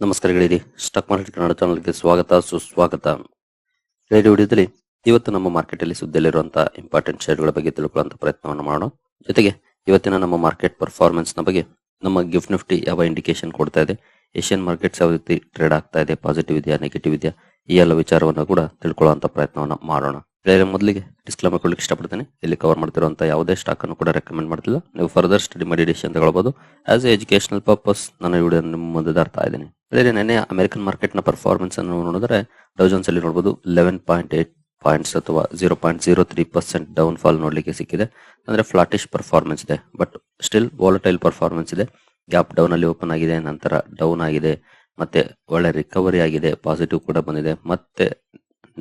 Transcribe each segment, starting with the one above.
ನಮಸ್ಕಾರ ಗೆಳೆಯರಿ stock market Kannada ಚಾನಲ್ಗೆ ಸ್ವಾಗತ, ಸುಸ್ವಾಗತ. ರೇಡಿಯೋ ವಿಡಿಯೋದಲ್ಲಿ ಇವತ್ತು ನಮ್ಮ ಮಾರ್ಕೆಟ್ ಅಲ್ಲಿ ಸುದ್ದಿಯಲ್ಲಿರುವಂತಹ ಇಂಪಾರ್ಟೆಂಟ್ ಶೇರ್ಗಳ ಬಗ್ಗೆ ತಿಳ್ಕೊಳ್ಳುವಂತ ಪ್ರಯತ್ನವನ್ನು ಮಾಡೋಣ. ಜೊತೆಗೆ ಇವತ್ತಿನ ನಮ್ಮ ಮಾರ್ಕೆಟ್ ಪರ್ಫಾರ್ಮೆನ್ಸ್ ಬಗ್ಗೆ ನಮ್ಮ ಗಿಫ್ಟ್ ನಿಫ್ಟಿ ಯಾವ ಇಂಡಿಕೇಶನ್ ಕೊಡ್ತಾ ಇದೆ ಏಷ್ಯನ್ ಮಾರ್ಕೆಟ್ಸ್ ಯಾವ ರೀತಿ ಟ್ರೇಡ್ ಆಗ್ತಾ ಇದೆ ಪಾಸಿಟಿವ್ ಇದೆಯಾ ನೆಗೆಟಿವ್ ಇದೆಯಾ, ಈ ಎಲ್ಲ ವಿಚಾರವನ್ನು ಕೂಡ ತಿಳ್ಕೊಳ್ಳುವಂತ ಪ್ರಯತ್ನವನ್ನು ಮಾಡೋಣ. ಮೊದಲಿಗೆ ಡಿಸ್ಕ್ಲೇಮರ್ ಕೊಡ್ಲಿಕ್ಕೆ ಇಷ್ಟಪಡ್ತೇನೆ. ಇಲ್ಲಿ ಕವರ್ ಮಾಡ್ತಿರುವಂತ ಯಾವುದೇ ಸ್ಟಾಕ್ ಅನ್ನು ಕೂಡ ರೆಕಮೆಂಡ್ ಮಾಡ್ತಿಲ್ಲ. ನೀವು ಫರ್ದರ್ ಸ್ಟಡಿ ಮಾಡಿ ಅಂತ ಹೇಳ್ಬೋದು ಆಸ್ ಎ ಎಜುಕೇಶನಲ್ ಪರ್ಪಸ್ ನಾನು ವಿಡಿಯೋ ನಿಮ್ಮ ಮುಂದೆ ತರ್ತಾ ಇದ್ದೀನಿ. ಅದೇ ನೆನೆ ಅಮೆರಿಕನ್ ಮಾರ್ಕೆಟ್ನ ಪರ್ಫಾರ್ಮೆನ್ಸ್ ಅನ್ನು ನೋಡಿದ್ರೆ ಡೌಜನ್ಸ್ ಅಲ್ಲಿ ನೋಡಬಹುದು ಲೆವೆನ್ ಪಾಯಿಂಟ್ ಏಟ್ ಪಾಯಿಂಟ್ಸ್ ಅಥವಾ zero point zero three percent down fall ನೋಡ್ಲಿಕ್ಕೆ ಸಿಕ್ಕಿದೆ. ಅಂದ್ರೆ ಫ್ಲಾಟಿಶ್ ಪರ್ಫಾರ್ಮೆನ್ಸ್ ಇದೆ. ಬಟ್ ಸ್ಟಿಲ್ ವಾಲಟೈಲ್ ಪರ್ಫಾರ್ಮೆನ್ಸ್ ಇದೆ. ಗ್ಯಾಪ್ ಡೌನ್ ಅಲ್ಲಿ ಓಪನ್ ಆಗಿದೆ, ನಂತರ ಡೌನ್ ಆಗಿದೆ. ಮತ್ತೆ ಒಳ್ಳೆ ರಿಕವರಿ ಆಗಿದೆ ಪಾಸಿಟಿವ್ ಕೂಡ ಬಂದಿದೆ. ಮತ್ತೆ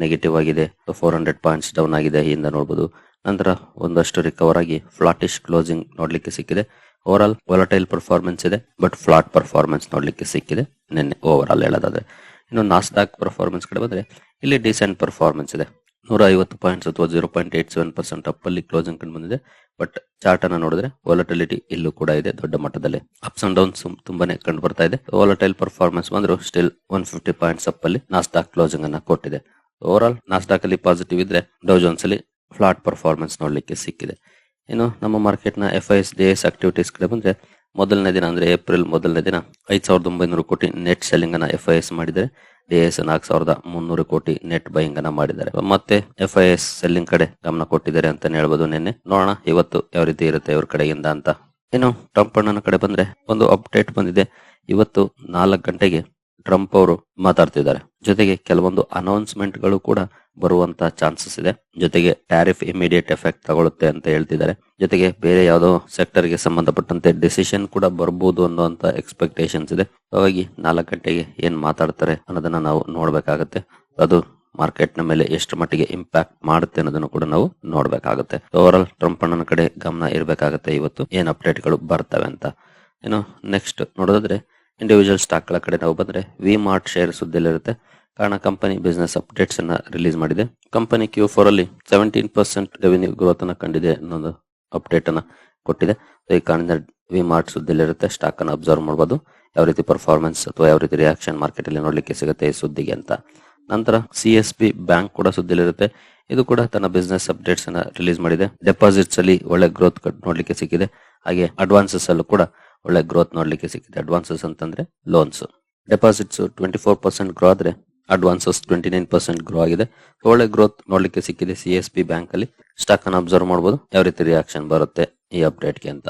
ನೆಗೆಟಿವ್ ಆಗಿದೆ. ಫೋರ್ ಹಂಡ್ರೆಡ್ ಪಾಯಿಂಟ್ಸ್ ಡೌನ್ ಆಗಿದೆ ಹಿಂದೆ ನೋಡಬಹುದು ನಂತರ ಒಂದಷ್ಟು ರಿಕವರ್ ಆಗಿ ಫ್ಲಾಟಿಶ್ ಕ್ಲೋಸಿಂಗ್ ನೋಡ್ಲಿಕ್ಕೆ ಸಿಕ್ಕಿದೆ. ಓವರ್ ಆಲ್ ವಾಲಟೈಲ್ ಪರ್ಫಾರ್ಮೆನ್ಸ್ ಇದೆ ಬಟ್ ಫ್ಲಾಟ್ ಪರ್ಫಾರ್ಮೆನ್ಸ್ ನೋಡ್ಲಿಕ್ಕೆ ಸಿಕ್ಕಿದೆ. ನಿನ್ನೆ ಓವರ್ ಆಲ್ ಹೇಳೋದಾದ್ರೆ. ಇನ್ನು ನಾಸ್ಡಾಕ್ ಪರ್ಫಾರ್ಮೆನ್ಸ್ ಕಡೆ ಬಂದ್ರೆ ಇಲ್ಲಿ ಡಿಸೆಂಟ್ ಪರ್ಫಾರ್ಮೆನ್ಸ್ ಇದೆ. ನೂರ ಐವತ್ತು ಪಾಯಿಂಟ್ಸ್ ಅಥವಾ zero point eight seven percent up ಅಲ್ಲಿ ಕ್ಲೋಸಿಂಗ್ ಕಂಡು ಬಂದಿದೆ. ಬಟ್ ಚಾರ್ಟ್ ನೋಡಿದ್ರೆ ವಾಲಟಿಲಿಟಿ ಇಲ್ಲೂ ಕೂಡ ಇದೆ, ದೊಡ್ಡ ಮಟ್ಟದಲ್ಲಿ. ಅಪ್ಸ್ ಅಂಡ್ ಡೌನ್ಸ್ ತುಂಬಾನೇ ಕಂಡು ಬರ್ತಾ ಇದೆ. ವಾಲಟೈಲ್ ಪರ್ಫಾರ್ಮೆನ್ಸ್ ಬಂದ್ರು still one fifty points up ಅಲ್ಲಿ ನಾಸ್ಡಾಕ್ ಕ್ಲೋಸಿಂಗ್ ಅನ್ನ ಕೊಟ್ಟಿದೆ. ಓವರ್ ಆಲ್ ನಾಸ್ಟಾಕ್ ಅಲ್ಲಿ ಪಾಸಿಟಿವ್ ಇದ್ರೆ ಡೌಜೋನ್ಸ್ ಅಲ್ಲಿ ಫ್ಲಾಟ್ ಪರ್ಫಾರ್ಮೆನ್ಸ್ ನೋಡ್ಲಿಕ್ಕೆ ಸಿಕ್ಕಿದೆ. ಇನ್ನು ನಮ್ಮ ಮಾರ್ಕೆಟ್ನ F I S D S activities ಕಡೆ ಬಂದ್ರೆ ಮೊದಲನೇ ದಿನ ಅಂದ್ರೆ ಏಪ್ರಿಲ್ ಮೊದಲನೇ ದಿನ ಐದ್ ಸಾವಿರದ ಒಂಬೈನೂರು ಕೋಟಿ ನೆಟ್ ಸೆಲ್ಲಿಂಗ್ ಅನ್ನ ಎಫ್ ಐ ಎಸ್ ಮಾಡಿದರೆ ಡಿ ಎಸ್ ನಾಲ್ಕು ಸಾವಿರದ ಮುನ್ನೂರು ಕೋಟಿ ನೆಟ್ ಬೈಯಿಂಗ್ ಅನ್ನ ಮಾಡಿದ್ದಾರೆ. ಮತ್ತೆ ಎಫ್ ಐ ಎಸ್ ಸೆಲ್ಲಿಂಗ್ ಕಡೆ ಗಮನ ಕೊಟ್ಟಿದ್ದಾರೆ ಅಂತ ಹೇಳ್ಬೋದು ನಿನ್ನೆ. ನೋಡೋಣ ಇವತ್ತು ಯಾವ ರೀತಿ ಇರುತ್ತೆ ಇವ್ರ ಕಡೆಯಿಂದ ಅಂತ. ಇನ್ನು ಟ್ರಂಪ್ ಅಣ್ಣನ ಕಡೆ ಬಂದ್ರೆ ಒಂದು ಅಪ್ಡೇಟ್ ಬಂದಿದೆ. ಇವತ್ತು ನಾಲ್ಕು ಗಂಟೆಗೆ ಟ್ರಂಪ್ ಅವರು ಮಾತಾಡ್ತಿದ್ದಾರೆ. ಜೊತೆಗೆ ಕೆಲವೊಂದು ಅನೌನ್ಸ್ಮೆಂಟ್ಗಳು ಕೂಡ ಬರುವಂತ ಚಾನ್ಸಸ್ ಇದೆ. ಜೊತೆಗೆ ಟ್ಯಾರಿಫ್ ಇಮಿಡಿಯೇಟ್ ಎಫೆಕ್ಟ್ ತಗೊಳುತ್ತೆ ಅಂತ ಹೇಳ್ತಿದ್ದಾರೆ. ಜೊತೆಗೆ ಬೇರೆ ಯಾವುದೋ ಸೆಕ್ಟರ್ಗೆ ಸಂಬಂಧಪಟ್ಟಂತೆ ಡಿಸಿಷನ್ ಕೂಡ ಬರಬಹುದು ಅನ್ನುವಂತ ಎಕ್ಸ್ಪೆಕ್ಟೇಷನ್ಸ್ ಇದೆ. ಹಾಗಾಗಿ ನಾಲ್ಕು ಗಂಟೆಗೆ ಏನ್ ಮಾತಾಡ್ತಾರೆ ಅನ್ನೋದನ್ನ ನಾವು ನೋಡ್ಬೇಕಾಗತ್ತೆ. ಅದು ಮಾರ್ಕೆಟ್ನ ಮೇಲೆ ಎಷ್ಟು ಮಟ್ಟಿಗೆ ಇಂಪ್ಯಾಕ್ಟ್ ಮಾಡುತ್ತೆ ಅನ್ನೋದನ್ನು ಕೂಡ ನಾವು ನೋಡ್ಬೇಕಾಗುತ್ತೆ. ಓವರ್ ಆಲ್ ಟ್ರಂಪ್ ಅಣ್ಣನ ಕಡೆ ಗಮನ ಇರಬೇಕಾಗುತ್ತೆ ಇವತ್ತು. ಏನ್ ಅಪ್ಡೇಟ್ಗಳು ಬರ್ತವೆ ಅಂತ. ಇನ್ನು ನೆಕ್ಸ್ಟ್ ನೋಡೋದಾದ್ರೆ ಇಂಡಿವಿಜುವಲ್ ಸ್ಟಾಕ್ಗಳ ಕಡೆ ನಾವು ಬಂದರೆ ವಿ ಮಾರ್ಟ್ ಶೇರ್ ಸುದ್ದಿಯಲ್ಲಿರುತ್ತೆ ಕಾರಣ ಕಂಪನಿ ಬಿಸ್ನೆಸ್ ಅಪ್ಡೇಟ್ಸ್ ಅನ್ನ ರಿಲೀಸ್ ಮಾಡಿದೆ. ಕಂಪನಿ ಕ್ಯೂ ಫೋರ್ ಅಲ್ಲಿ ಸೆವೆಂಟೀನ್ ಪರ್ಸೆಂಟ್ ರೆವಿನ್ಯೂ ಗ್ರೋತ್ ಅನ್ನ ಕಂಡಿದೆ ಅನ್ನೋದು ಅಪ್ಡೇಟ್ ಅನ್ನ ಕೊಟ್ಟಿದೆ. ಈ ಕಾರಣದಿಂದ ವಿ ಮಾರ್ಟ್ ಸುದ್ದಿಯಲ್ಲಿರುತ್ತೆ ಸ್ಟಾಕ್ ಅನ್ನು ಅಬ್ಸರ್ವ್ ಮಾಡಬಹುದು ಯಾವ ರೀತಿ ಪರ್ಫಾರ್ಮೆನ್ಸ್ ಅಥವಾ ಯಾವ ರೀತಿ ರಿಯಾಕ್ಷನ್ ಮಾರ್ಕೆಟ್ ಅಲ್ಲಿ ನೋಡ್ಲಿಕ್ಕೆ ಸಿಗುತ್ತೆ ಈ ಸುದ್ದಿಗೆ ಅಂತ. ನಂತರ ಸಿ ಎಸ್ ಬಿ ಬ್ಯಾಂಕ್ ಕೂಡ ಸುದ್ದಿಯಲ್ಲಿರುತ್ತೆ ಇದು ಕೂಡ ತನ್ನ ಬಿಸ್ನೆಸ್ ಅಪ್ಡೇಟ್ಸ್ ಅನ್ನ ರಿಲೀಸ್ ಮಾಡಿದೆ. ಡೆಪಾಸಿಟ್ಸ್ ಅಲ್ಲಿ ಒಳ್ಳೆ ಗ್ರೋತ್ ನೋಡ್ಲಿಕ್ಕೆ ಸಿಕ್ಕಿದೆ. ಹಾಗೆ ಅಡ್ವಾನ್ಸಸ್ ಅಲ್ಲೂ ಕೂಡ ಒಳ್ಳೆ ಗ್ರೋತ್ ನೋಡ್ಲಿಕ್ಕೆ ಸಿಕ್ಕಿದೆ ಅಡ್ವಾನ್ಸಸ್ ಅಂತಂದ್ರೆ loans deposits twenty four percent grow ಆದ್ರೆ advances twenty nine percent grow ಆಗಿದೆ ಒಳ್ಳೆ ಗ್ರೋತ್ ನೋಡ್ಲಿಕ್ಕೆ ಸಿಕ್ಕಿದೆ ಸಿ ಎಸ್ ಪಿ ಬ್ಯಾಂಕ್ ಅಲ್ಲಿ. ಸ್ಟಾಕ್ ಅನ್ನು ಅಬ್ಸರ್ವ್ ಮಾಡಬಹುದು ಯಾವ ರೀತಿ ರಿಯಾಕ್ಷನ್ ಬರುತ್ತೆ ಈ ಅಪ್ಡೇಟ್ಗೆ ಅಂತ.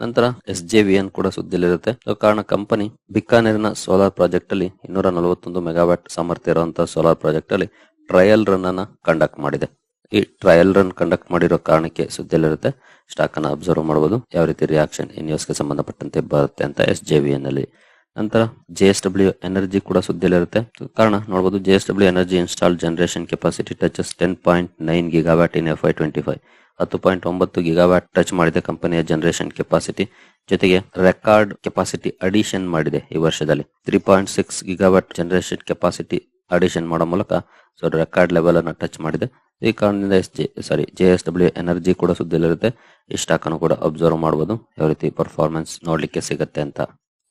ನಂತರ ಎಸ್ ಜೆ ವಿ ಎನ್ ಕೂಡ ಸುದ್ದಿಲಿರುತ್ತೆ. ಕಾರಣ ಕಂಪನಿ ಬಿಕ್ಕಾನೇರಿನ ಸೋಲಾರ್ ಪ್ರಾಜೆಕ್ಟ್ ಅಲ್ಲಿ ಇನ್ನೂರ ನಲವತ್ತೊಂದು ಮೆಗಾವ್ಯಾಟ್ ಸಾಮರ್ಥ್ಯ ಇರುವಂತಹ ಸೋಲಾರ್ ಪ್ರಾಜೆಕ್ಟ್ ಅಲ್ಲಿ ಟ್ರಯಲ್ ರನ್ ಅನ್ನ ಕಂಡಕ್ಟ್ ಮಾಡಿದೆ. ಈ ಟ್ರಯಲ್ ರನ್ ಕಂಡಕ್ಟ್ ಮಾಡಿರೋ ಕಾರಣಕ್ಕೆ ಸುದ್ದಿಯಲ್ಲಿರುತ್ತೆ. ಸ್ಟಾಕ್ ಅನ್ನ ಅಬ್ಸರ್ವ್ ಮಾಡಬಹುದು ಯಾವ ರೀತಿ ರಿಯಾಕ್ಷನ್ ನ್ಯೂಸ್ಗೆ ಸಂಬಂಧಪಟ್ಟಂತೆ ಬರುತ್ತೆ ಅಂತ ಎಸ್ ಜೆ ವಿ ಎನ್ ಅಲ್ಲಿ. ನಂತರ ಜೆ ಎಸ್ ಡಬ್ಲ್ಯೂ ಎನರ್ಜಿ ಕೂಡ ಸುದ್ದಿಯಲ್ಲಿರುತ್ತೆ. ಕಾರಣ ನೋಡಬಹುದು J S W energy install generation capacity touches ten point nine gigawatt in F Y twenty five ಹತ್ತು ಪಾಯಿಂಟ್ ಒಂಬತ್ತು ಗಿಗಾವ್ಯಾಟ್ ಟಚ್ ಮಾಡಿದೆ ಕಂಪನಿಯ ಜನರೇಷನ್ ಕೆಪಾಸಿಟಿ ಜೊತೆಗೆ ರೆಕಾರ್ಡ್ ಕೆಪಾಸಿಟಿ ಅಡಿಷನ್ ಮಾಡಿದೆ ಈ ವರ್ಷದಲ್ಲಿ. Three point six gigawatt generation capacity addition ಮಾಡೋ ಮೂಲಕ ಸೊ ರೆಕಾರ್ಡ್ ಲೆವೆಲ್ ಅನ್ನು ಟಚ್ ಮಾಡಿದೆ. ಈ ಕಾರಣದಿಂದ S G sorry J S W energy ಕೂಡ ಸುದ್ದಿಲಿರುತ್ತೆ ಈ ಸ್ಟಾಕ್ ಅನ್ನು ಕೂಡ ಅಬ್ಸರ್ವ್ ಮಾಡಬಹುದು ಯಾವ ರೀತಿ ಪರ್ಫಾರ್ಮೆನ್ಸ್ ನೋಡ್ಲಿಕ್ಕೆ ಸಿಗುತ್ತೆ ಅಂತ.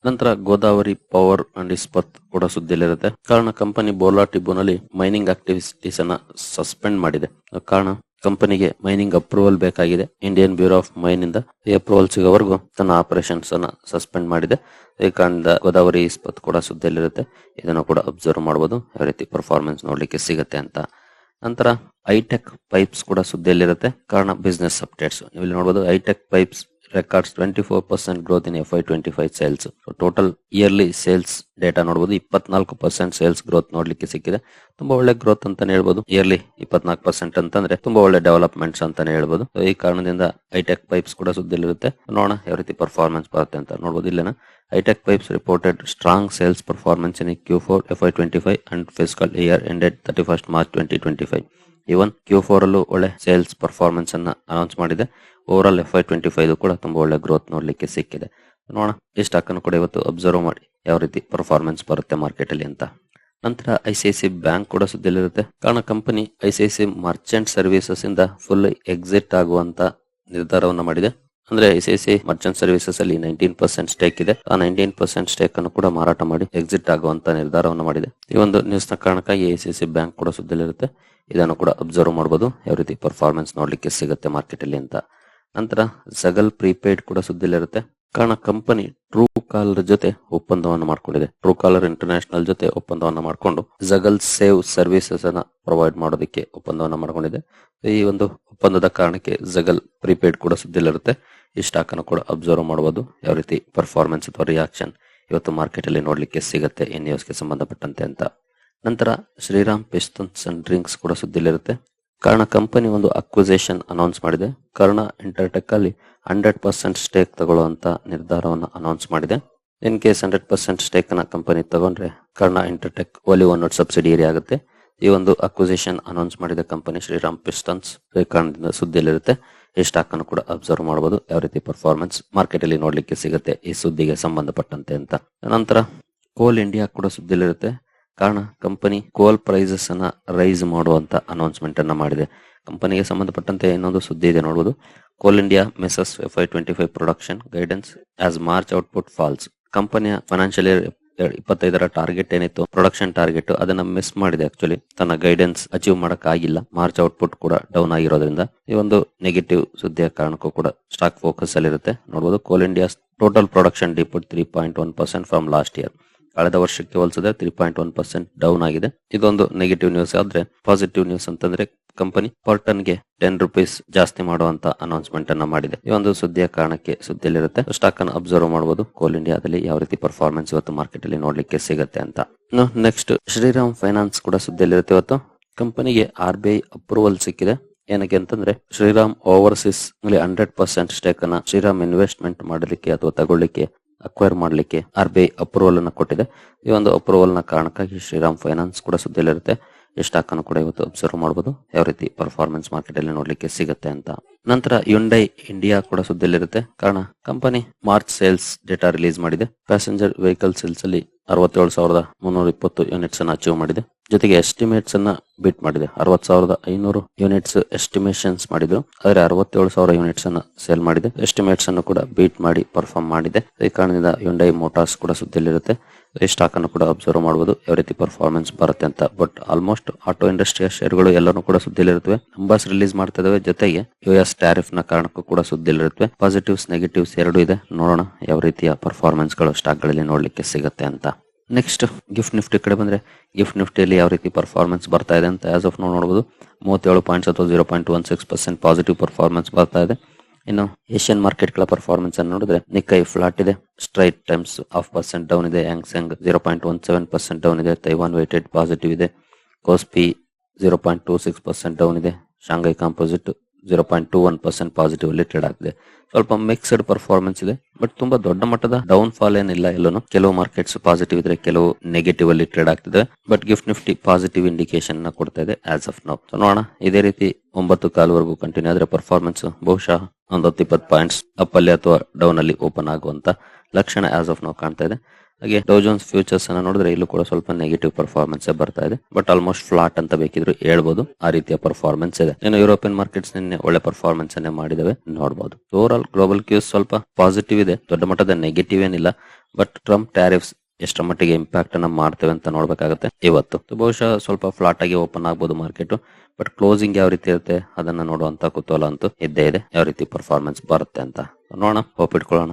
ನಂತರ ಗೋದಾವರಿ ಪವರ್ ಅಂಡ್ ಇಸ್ಪತ್ ಕೂಡ ಸುದ್ದಿಲಿರುತ್ತೆ ಕಾರಣ ಕಂಪನಿ ಬೋಲಾ ಟಿಬ್ಬುನಲ್ಲಿ ಮೈನಿಂಗ್ ಆಕ್ಟಿವಿಟೀಸ್ ಅನ್ನ ಸಸ್ಪೆಂಡ್ ಮಾಡಿದೆ. ಕಾರಣ ಕಂಪನಿಗೆ ಮೈನಿಂಗ್ ಅಪ್ರೂವಲ್ ಬೇಕಾಗಿದೆ. ಇಂಡಿಯನ್ ಬ್ಯೂರೋ ಆಫ್ ಮೈನ್ ಇಂದ ಈ ಅಪ್ರೂವಲ್ ಸಿಗೋವರೆಗೂ ತನ್ನ ಆಪರೇಷನ್ಸ್ ಅನ್ನ ಸಸ್ಪೆಂಡ್ ಮಾಡಿದೆ. ಈ ಕಾರಣದಿಂದ ಗೋದಾವರಿ ಇಸ್ಪತ್ ಕೂಡ ಸುದ್ದಿಯಲ್ಲಿರುತ್ತೆ. ಇದನ್ನು ಕೂಡ ಅಬ್ಸರ್ವ್ ಮಾಡಬಹುದು ಯಾವ ರೀತಿ ಪರ್ಫಾರ್ಮೆನ್ಸ್ ನೋಡ್ಲಿಕ್ಕೆ ಸಿಗುತ್ತೆ ಅಂತ. ನಂತರ ಐಟೆಕ್ ಪೈಪ್ಸ್ ಕೂಡ ಸುದ್ದಿಯಲ್ಲಿರುತ್ತೆ. ಕಾರಣ ಬಿಸ್ನೆಸ್ ಅಪ್ಡೇಟ್ಸ್ ಇಲ್ಲಿ ನೋಡಬಹುದು Hitech pipes records twenty four percent growth in F Y twenty five sales total yearly sales data ನೋಡಬಹುದು ಇಪ್ಪತ್ನಾಲ್ಕು ಪರ್ಸೆಂಟ್ ಸೇಲ್ಸ್ ಗ್ರೋತ್ ನೋಡ್ಲಿಕ್ಕೆ ಸಿಕ್ಕಿದೆ. ತುಂಬಾ ಒಳ್ಳೆ ಗ್ರೋತ್ ಅಂತಾನೆ ಹೇಳ್ಬೋದು. ಇಯರ್ಲಿ ಇಪ್ಪತ್ನಾಲ್ಕು ಪರ್ಸೆಂಟ್ ಅಂತಂದ್ರೆ ತುಂಬಾ ಒಳ್ಳೆ ಡೆವಲಪ್ಮೆಂಟ್ಸ್ ಅಂತಾನೆ ಹೇಳ್ಬೋದು. So, ಈ ಕಾರಣದಿಂದ ಐಟೆಕ್ ಪೈಪ್ಸ್ ಕೂಡ ಸುದ್ದಿಲಿರುತ್ತೆ ನೋಡೋಣ, ಯಾವ ರೀತಿ ಪರ್ಫಾರ್ಮೆನ್ಸ್ ಬರುತ್ತೆ ಅಂತ ನೋಡಬಹುದು ಇಲ್ಲೇನ. Hitech pipes reported strong sales performance Q four F Y twenty five and fiscal year ended thirty first March twenty twenty five even Q four ಅಲ್ಲೂ ಒಳ್ಳೆ ಸೇಲ್ಸ್ ಪರ್ಫಾರ್ಮೆನ್ಸ್ ಅನ್ನ ಅನೌನ್ಸ್ ಮಾಡಿದೆ. Over all F Y twenty five ಕೂಡ ತುಂಬಾ ಒಳ್ಳೆ growth ನೋಡ್ಲಿಕ್ಕೆ ಸಿಕ್ಕಿದೆ. ನೋಡೋಣ, ಈ ಸ್ಟಾಕ್ ಅನ್ನು ಕೂಡ ಇವತ್ತು ಅಬ್ಸರ್ವ್ ಮಾಡಿ ಯಾವ ರೀತಿ ಪರ್ಫಾರ್ಮೆನ್ಸ್ ಬರುತ್ತೆ ಮಾರ್ಕೆಟ್ ಅಲ್ಲಿ ಅಂತ. ನಂತರ I C I C bank ಕೂಡ ಸುದ್ದಿಲಿರುತ್ತೆ ಕಾರಣ company I C I C merchant services ಇಂದ ಫುಲ್ ಎಕ್ಸಿಟ್ ಆಗುವಂತ ನಿರ್ಧಾರವನ್ನು ಮಾಡಿದೆ. ಅಂದ್ರೆ I C I C merchant services ಅಲ್ಲಿ ನೈನ್ಟೀನ್ ಪರ್ಸೆಂಟ್ ಸ್ಟೇಕ್ ಇದೆ. ಆ ನೈನ್ಟೀನ್ ಪರ್ಸೆಂಟ್ ಸ್ಟೇಕ್ ಅನ್ನು ಕೂಡ ಮಾರಾಟ ಮಾಡಿ ಎಕ್ಸಿಟ್ ಆಗುವಂತ ನಿರ್ಧಾರವನ್ನು ಮಾಡಿದೆ. ಈ ಒಂದು ನ್ಯೂಸ್ನ ಕಾರಣಕ್ಕಾಗಿ ಐ ಸಿ ಬ್ಯಾಂಕ್ ಕೂಡ ಸುದ್ದಿಲಿರುತ್ತೆ ಇದನ್ನು ಕೂಡ ಅಬ್ಸರ್ವ್ ಮಾಡಬಹುದು ಯಾವ ರೀತಿ ಪರ್ಫಾರ್ಮೆನ್ಸ್ ನೋಡ್ಲಿಕ್ಕೆ ಸಿಗುತ್ತೆ ಮಾರ್ಕೆಟ್ ಅಲ್ಲಿ ಅಂತ. ನಂತರ ಸಗಲ್ ಪ್ರೀಪೇಡ್ ಕೂಡ ಸುದ್ದಿಲಿರುತ್ತೆ ಕಾರಣ ಕಂಪನಿ ಟ್ರೂ ಕಾಲರ್ ಜೊತೆ ಒಪ್ಪಂದವನ್ನು ಮಾಡಿಕೊಂಡಿದೆ. ಟ್ರೂ ಕಾಲರ್ ಇಂಟರ್ನ್ಯಾಷನಲ್ ಜೊತೆ ಒಪ್ಪಂದವನ್ನು ಮಾಡಿಕೊಂಡು ಜಗಲ್ ಸೇವ್ ಸರ್ವಿಸಸ್ ಅನ್ನ ಪ್ರೊವೈಡ್ ಮಾಡೋದಕ್ಕೆ ಒಪ್ಪಂದವನ್ನು ಮಾಡಿಕೊಂಡಿದೆ. ಈ ಒಂದು ಒಪ್ಪಂದದ ಕಾರಣಕ್ಕೆ ಜಗಲ್ ಪ್ರಿಪೇಡ್ ಕೂಡ ಸುದ್ದಿಲಿರುತ್ತೆ ಈ ಸ್ಟಾಕ್ ಅನ್ನು ಕೂಡ ಅಬ್ಸರ್ವ್ ಮಾಡಬಹುದು ಯಾವ ರೀತಿ ಪರ್ಫಾರ್ಮೆನ್ಸ್ ಅಥವಾ ರಿಯಾಕ್ಷನ್ ಇವತ್ತು ಮಾರ್ಕೆಟ್ ಅಲ್ಲಿ ನೋಡ್ಲಿಕ್ಕೆ ಸಿಗುತ್ತೆ, ಈ ನ್ಯೂಸ್ಗೆ ಸಂಬಂಧಪಟ್ಟಂತೆ ಅಂತ. ನಂತರ ಶ್ರೀರಾಮ್ ಪಿಸ್ತನ್ಸ್ ಅಂಡ್ ಡ್ರಿಂಕ್ಸ್ ಕೂಡ ಸುದ್ದಿಲಿರುತ್ತೆ ಕಾರಣ ಕಂಪನಿ ಒಂದು ಅಕ್ವಿಸೇಷನ್ ಅನೌನ್ಸ್ ಮಾಡಿದೆ. ಕಾರಣ ಇಂಟರ್ಟೆಕ್ ಅಲ್ಲಿ ಹಂಡ್ರೆಡ್ ಪರ್ಸೆಂಟ್ ಸ್ಟೇಕ್ ತಗೊಳ್ಳುವಂತ ನಿರ್ಧಾರವನ್ನು ಅನೌನ್ಸ್ ಮಾಡಿದೆ. ಇನ್ ಕೇಸ್ ಹಂಡ್ರೆಡ್ ಪರ್ಸೆಂಟ್ ಸ್ಟೇಕ್ನ ಕಂಪನಿ ತಗೊಂಡ್ರೆ Karna Intertech wholly owned subsidiary ಆಗುತ್ತೆ. ಈ ಒಂದು ಅಕ್ವಿಸಿಷನ್ ಅನೌನ್ಸ್ ಮಾಡಿದ ಕಂಪನಿ ಶ್ರೀರಾಮ್ ಪಿಸ್ಟನ್ಸ್ ಕಾರಣದಿಂದ ಸುದ್ದಿಯಲ್ಲಿರುತ್ತೆ. ಈ ಸ್ಟಾಕ್ ಅನ್ನು ಕೂಡ ಅಬ್ಸರ್ವ್ ಮಾಡಬಹುದು ಯಾವ ರೀತಿ ಪರ್ಫಾರ್ಮೆನ್ಸ್ ಮಾರ್ಕೆಟ್ ಅಲ್ಲಿ ನೋಡ್ಲಿಕ್ಕೆ ಸಿಗುತ್ತೆ, ಈ ಸುದ್ದಿಗೆ ಸಂಬಂಧಪಟ್ಟಂತೆ ಅಂತ. ನಂತರ ಕೋಲ್ ಇಂಡಿಯಾ ಕೂಡ ಸುದ್ದಿಯಲ್ಲಿರುತ್ತೆ. ಕಾರಣ ಕಂಪನಿ ಕೋಲ್ ಪ್ರೈಸಸ್ ಅನ್ನ ರೈಸ್ ಮಾಡುವಂತ ಅನೌನ್ಸ್ಮೆಂಟ್ ಅನ್ನ ಮಾಡಿದೆ. ಕಂಪನಿಗೆ ಸಂಬಂಧಪಟ್ಟಂತೆ ಇನ್ನೊಂದು ಸುದ್ದಿ ಇದೆ ನೋಡಬಹುದು coal India misses five twenty five production guidance as March output falls. ಕಂಪನಿಯ ಫೈನಾನ್ಷಿಯಲ್ ಇಯರ್ ಇಪ್ಪತ್ತೈದರ ಟಾರ್ಗೆಟ್ ಏನಿತ್ತು? ಪ್ರೊಡಕ್ಷನ್ ಟಾರ್ಗೆಟ್ ಅದನ್ನ ಮಿಸ್ ಮಾಡಿದೆ ಆಕ್ಚುಲಿ. ತನ್ನ ಗೈಡೆನ್ಸ್ ಅಚೀವ್ ಮಾಡಕ್ ಆಗಿಲ್ಲ ಮಾರ್ಚ್ ಔಟ್ಪುಟ್ ಕೂಡ ಡೌನ್ ಆಗಿರೋದ್ರಿಂದ ಈ ಒಂದು ನೆಗೆಟಿವ್ ಸುದ್ದಿಯ ಕಾರಣಕ್ಕೂ ಕೂಡ ಸ್ಟಾಕ್ ಫೋಕಸ್ ಅಲ್ಲಿ ಇರುತ್ತೆ. ನೋಡಬಹುದು coal India total production dipped three point one percent from last year. ಕಳೆದ ವರ್ಷಕ್ಕೆ ಹೋಲಿಸಿದ್ರೆ three point one percent down ಆಗಿದೆ. ಇದೊಂದು ನೆಗೆಟಿವ್ ನ್ಯೂಸ್ ಆದ್ರೆ ಪಾಸಿಟಿವ್ ನ್ಯೂಸ್ ಅಂತಂದ್ರೆ ಕಂಪನಿ ಪರ್ ಟನ್ಗೆ ಟೆನ್ ರುಪೀಸ್ ಜಾಸ್ತಿ ಮಾಡುವಂತ ಅನೌನ್ಸ್ಮೆಂಟ್ ಅನ್ನ ಮಾಡಿದೆ. ಈ ಒಂದು ಸುದ್ದಿಯ ಕಾರಣಕ್ಕೆ ಸುದ್ದಿಯಲ್ಲಿರುತ್ತೆ. ಸ್ಟಾಕ್ ಅನ್ನು ಅಬ್ಸರ್ವ್ ಮಾಡಬಹುದು ಕೋಲ್ ಇಂಡಿಯಾದಲ್ಲಿ ಯಾವ ರೀತಿ ಪರ್ಫಾರ್ಮೆನ್ಸ್ ಇವತ್ತು ಮಾರ್ಕೆಟ್ ಅಲ್ಲಿ ನೋಡ್ಲಿಕ್ಕೆ ಸಿಗುತ್ತೆ ಅಂತ. ನೆಕ್ಸ್ಟ್ ಶ್ರೀರಾಮ್ ಫೈನಾನ್ಸ್ ಕೂಡ ಸುದ್ದಿಯಲ್ಲಿರುತ್ತೆ ಇವತ್ತು. ಕಂಪನಿಗೆ ಆರ್ ಬಿ ಐ ಅಪ್ರೂವಲ್ ಸಿಕ್ಕಿದೆ. ಏನಕ್ಕೆ ಅಂತಂದ್ರೆ ಶ್ರೀರಾಮ್ ಓವರ್ಸೀಸ್ನಲ್ಲಿ ಹಂಡ್ರೆಡ್ ಪರ್ಸೆಂಟ್ ಸ್ಟೇಕ್ ಅನ್ನ ಶ್ರೀರಾಮ್ ಇನ್ವೆಸ್ಟ್ಮೆಂಟ್ ಮಾಡಲಿಕ್ಕೆ ಅಥವಾ ತಗೊಳ್ಳಿಕ್ಕೆ ಅಕ್ವೈರ್ ಮಾಡಲಿಕ್ಕೆ ಆರ್ ಬಿ ಐ ಅಪ್ರೂವಲ್ ಅನ್ನ ಕೊಟ್ಟಿದೆ. ಈ ಒಂದು ಅಪ್ರೂವಲ್ನ ಕಾರಣಕ್ಕಾಗಿ ಶ್ರೀರಾಮ್ ಫೈನಾನ್ಸ್ ಕೂಡ ಸುದ್ದಿಯಲ್ಲಿರುತ್ತೆ. ಸ್ಟಾಕ್ ಅನ್ನು ಕೂಡ ಇವತ್ತು ಅಬ್ಸರ್ವ್ ಮಾಡಬಹುದು ಯಾವ ರೀತಿ ಪರ್ಫಾರ್ಮೆನ್ಸ್ ಮಾರ್ಕೆಟ್ ಅಲ್ಲಿ ನೋಡ್ಲಿಕ್ಕೆ ಸಿಗುತ್ತೆ ಅಂತ. ನಂತರ ಯುಂಡೈ ಇಂಡಿಯಾ ಕೂಡ ಸುದ್ದಿಯಲ್ಲಿರುತ್ತೆ. ಕಾರಣ company March sales data release ಮಾಡಿದೆ. ಪ್ಯಾಸೆಂಜರ್ ವೆಹಿಕಲ್ ಸೇಲ್ಸ್ ಅಲ್ಲಿ ಅರವತ್ತೇಳು ಸಾವಿರದ ಮುನ್ನೂರ ಇಪ್ಪತ್ತು ಯೂನಿಟ್ಸ್ ಅನ್ನು ಅಚೀವ್ ಮಾಡಿದೆ. ಜೊತೆಗೆ ಎಸ್ಟಿಮೇಟ್ಸ್ ಅನ್ನ ಬಿಟ್ ಮಾಡಿದೆ. ಅರವತ್ ಸಾವಿರದ ಐನೂರು ಯೂನಿಟ್ಸ್ ಎಸ್ಟಿಮೇಷನ್ಸ್ ಮಾಡಿದ್ರು. ಆದರೆ ಅರವತ್ತೇಳು ಸಾವಿರ ಯೂನಿಟ್ಸ್ ಅನ್ನ ಸೇಲ್ ಮಾಡಿದೆ. ಎಸ್ಟಿಮೇಟ್ಸ್ ಅನ್ನು ಕೂಡ ಬೀಟ್ ಮಾಡಿ ಪರ್ಫಾರ್ಮ್ ಮಾಡಿದೆ. ಈ ಕಾರಣದಿಂದ ಯುಂಡೈ ಮೋಟಾರ್ಸ್ ಕೂಡ ಸುದ್ದಿಯಲ್ಲಿರುತ್ತೆ. ಈ ಸ್ಟಾಕ್ ಅನ್ನು ಕೂಡ ಅಬ್ಸರ್ವ್ ಮಾಡಬಹುದು ಯಾವ ರೀತಿ ಪರ್ಫಾರ್ಮೆನ್ಸ್ ಬರುತ್ತೆ ಅಂತ. ಬಟ್ ಆಲ್ಮೋಸ್ಟ್ ಆಟೋ ಇಂಡಸ್ಟ್ರಿಯ ಶೇರ್ಗಳು ಎಲ್ಲರೂ ಕೂಡ ಸುದ್ದಿಲಿರುತ್ತವೆ ನಂಬರ್ಸ್ ರಿಲೀಸ್ ಮಾಡ್ತಾ ಇದಾವೆ. ಜೊತೆಗೆ ಯು ಎಸ್ ಟ್ಯಾರಿಫ್ನ ಕಾರಣಕ್ಕೂ ಕೂಡ ಸುದ್ದಿಯಲ್ಲಿರುತ್ತವೆ. ಪಾಸಿಟಿವ್ಸ್ ನೆಗೆಟಿವ್ಸ್ ಎರಡು ಇದೆ. ನೋಡೋಣ ಯಾವ ರೀತಿಯ ಪರ್ಫಾರ್ಮೆನ್ಸ್ಗಳು ಸ್ಟಾಕ್ಗಳಲ್ಲಿ ನೋಡ್ಲಿಕ್ಕೆ ಸಿಗುತ್ತೆ ಅಂತ. ನೆಕ್ಸ್ಟ್ ಗಿಫ್ಟ್ ನಿಫ್ಟಿ ಕಡೆ ಬಂದ್ರೆ ಗಿಫ್ಟ್ ನಿಫ್ಟಿಯಲ್ಲಿ ಯಾವ ರೀತಿ ಪರ್ಫಾರ್ಮೆನ್ಸ್ ಬರ್ತಾ ಇದೆ ಅಂತ ಆಸ್ ಆಫ್ ನಾವು ನೋಡಬಹುದು ಮೂವತ್ತೇಳು ಪಾಯಿಂಟ್ಸ್ ಅಥವಾ zero point one six percent positive performance ಬರ್ತಾ ಇದೆ. ಇನ್ನು ಏಷ್ಯನ್ ಮಾರ್ಕೆಟ್ಗಳ ಪರ್ಫಾರ್ಮೆನ್ಸ್ ಅನ್ನು ನೋಡಿದ್ರೆ ನಿಕ್ಕೈ ಫ್ಲಾಟ್ ಇದೆ. Straits Times half percent down ಇದೆ Hang Seng zero point one seven percent down ಇದೆ ತೈವಾನ್ ವೇಟೆಡ್ ಪಾಸಿಟಿವ್ ಇದೆ Kospi zero point two six percent down ಇದೆ Shanghai composite zero point two one percent positive ಅಲ್ಲಿ trade ಆಗಿದೆ ಸ್ವಲ್ಪ mixed performance ಇದೆ but ತುಂಬಾ ದೊಡ್ಡ ಮಟ್ಟದ ಡೌನ್ ಫಾಲ್ ಏನಿಲ್ಲ ಎಲ್ಲೂ ಕೆಲವು ಮಾರ್ಕೆಟ್ಸ್ ಪಾಸಿಟಿವ್ ಇದ್ರೆ ಕೆಲವು ನೆಗೆಟಿವ್ ಅಲ್ಲಿ ಟ್ರೇಡ್ ಆಗ್ತಿದೆ ಬಟ್ ಗಿಫ್ಟ್ ನಿಫ್ಟಿ ಪಾಸಿಟಿವ್ ಇಂಡಿಕೇಶನ್ನ ಕೊಡ್ತಾ ಇದೆ ಆಸ್ ಆಫ್ ನೌ ನೋಡೋಣ, ಇದೇ ರೀತಿ ಒಂಬತ್ತು ಕಾಲುವರೆಗೂ ಕಂಟಿನ್ಯೂ ಆದ್ರೆ ಪರ್ಫಾರ್ಮೆನ್ಸ್ ಬಹುಶಃ ಒಂದು ಇಪ್ಪತ್ತು ಪಾಯಿಂಟ್ಸ್ ಅಪ್ ಅಲ್ಲಿ ಅಥವಾ ಡೌನ್ ಅಲ್ಲಿ ಓಪನ್ ಆಗುವಂತ ಲಕ್ಷಣ ಆಸ್ ಆಫ್ ನಾವು ಕಾಣ್ತಾ ಇದೆ. ಹಾಗೆ ಡೋಜೋನ್ಸ್ ಫ್ಯೂಚರ್ಸ್ ಅನ್ನ ನೋಡಿದ್ರೆ ಇಲ್ಲೂ ಕೂಡ ಸ್ವಲ್ಪ ನೆಗೆಟಿವ್ ಪರ್ಫಾರ್ಮೆನ್ಸ್ ಬರ್ತಾ ಇದೆ. ಬಟ್ ಆಲ್ಮೋಸ್ಟ್ ಫ್ಲಾಟ್ ಅಂತ ಬೇಕಿದ್ರು ಹೇಳ್ಬೋದು. ಆ ರೀತಿಯ ಪರ್ಫಾರ್ಮೆನ್ಸ್ ಇದೆ. ಇನ್ನು ಯುರೋಪಿಯನ್ ಮಾರ್ಕೆಟ್ಸ್ ನಿನ್ನೆ ಒಳ್ಳೆ ಪರ್ಫಾರ್ಮೆನ್ಸ್ ಅನ್ನೇ ಮಾಡಿದವೆ. ನೋಡಬಹುದು ಓವರ್ ಆಲ್ ಗ್ಲೋಬಲ್ ಕ್ಯೂಸ್ ಸ್ವಲ್ಪ ಪಾಸಿಟಿವ್ ಇದೆ. ದೊಡ್ಡ ಮಟ್ಟದ ನೆಗೆಟಿವ್ ಏನಿಲ್ಲ. ಬಟ್ ಟ್ರಂಪ್ ಟ್ಯಾರಿಫ್ಸ್ ಎಷ್ಟರ ಮಟ್ಟಿಗೆ ಇಂಪ್ಯಾಕ್ಟ್ ಅನ್ನ ಮಾಡ್ತೇವೆ ಅಂತ ನೋಡಬೇಕಾಗುತ್ತೆ. ಇವತ್ತು ಬಹುಶಃ ಸ್ವಲ್ಪ ಫ್ಲಾಟ್ ಆಗಿ ಓಪನ್ ಆಗಬಹುದು ಮಾರ್ಕೆಟ್ ಬಟ್ ಕ್ಲೋಸಿಂಗ್ ಯಾವ ರೀತಿ ಇರುತ್ತೆ ಅದನ್ನ ನೋಡುವಂತ ಕುತೂಹಲ ಅಂತೂ ಇದ್ದೇ ಇದೆ. ಯಾವ ರೀತಿ ಪರ್ಫಾರ್ಮೆನ್ಸ್ ಬರುತ್ತೆ ಅಂತ. ನೋಡೋಣ. ಹೋಪ್ ಇಟ್ಕೊಳ್ಳೋಣ.